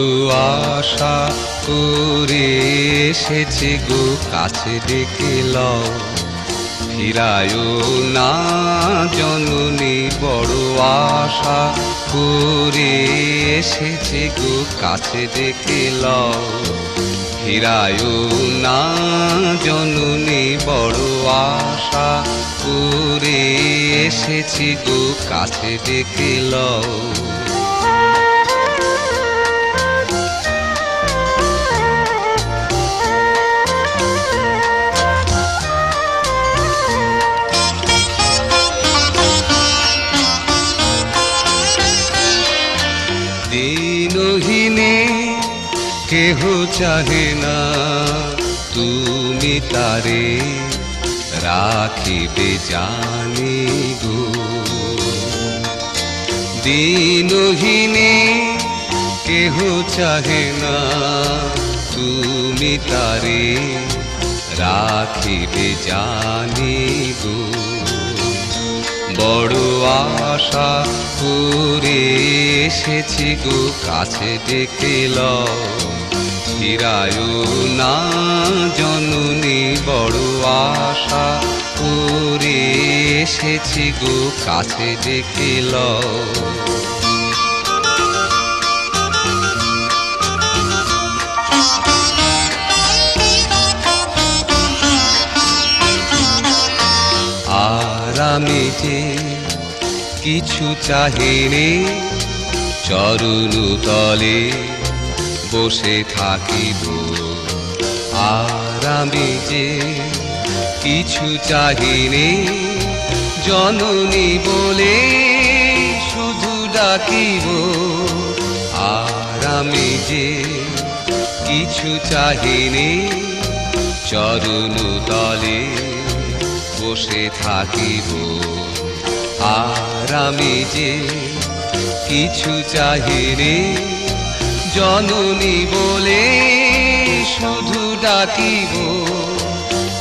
বড় আশা করে এসেছে গো, কাছে ডেকে লও। না জননী, বড় আশা করে এসেছে গো, কাছে ডেকে লও। না জননী, বড় আশা করে এসেছি গো, কাছে ডেকে লও। কেহ চাহে না। তুমি তারে রাখিবে জানি গো। দিনহীনে কেহ চাহে না। তুমি তারে রাখিবে জানি গো। বড় আশা করে এসেছি গো, কাছে ডেকে লও। ফিরায় না, জননী বড় আশা করে এসেছি গো কাছে ডেকে লও। যে কিছু চাহিনে, চরণ তলে বসে থাকিব। আর আমি যে কিছু চাহিনে জননী বলে শুধু ডাকিব। আর আমি যে কিছু চাহিনে চরণ তলে বসে থাকিব। আর আমি যে কিছু চাহিরে জননী বলে শুধু ডাকিব।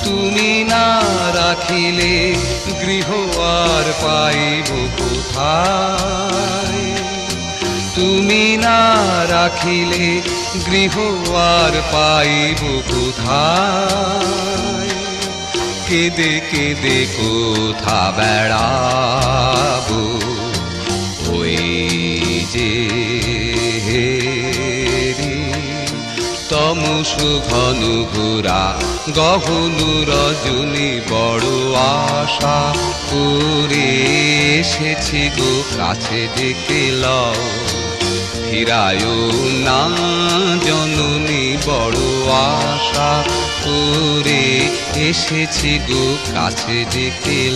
তুমি না রাখিলে গৃহ আর পাইব কোথায়? তুমি না রাখিলে গৃহ আর পাইব কোথায়? কেঁদে কেঁদে কোথা বেড়াবো? ওই যে হেরি তমস ঘন ঘোরা গহন রজনী বড় আশা। করে এসেছি গো, কাছে ডেকে লও। না জননী বড় আশা। করে এসেছি গো, কাছে ডেকে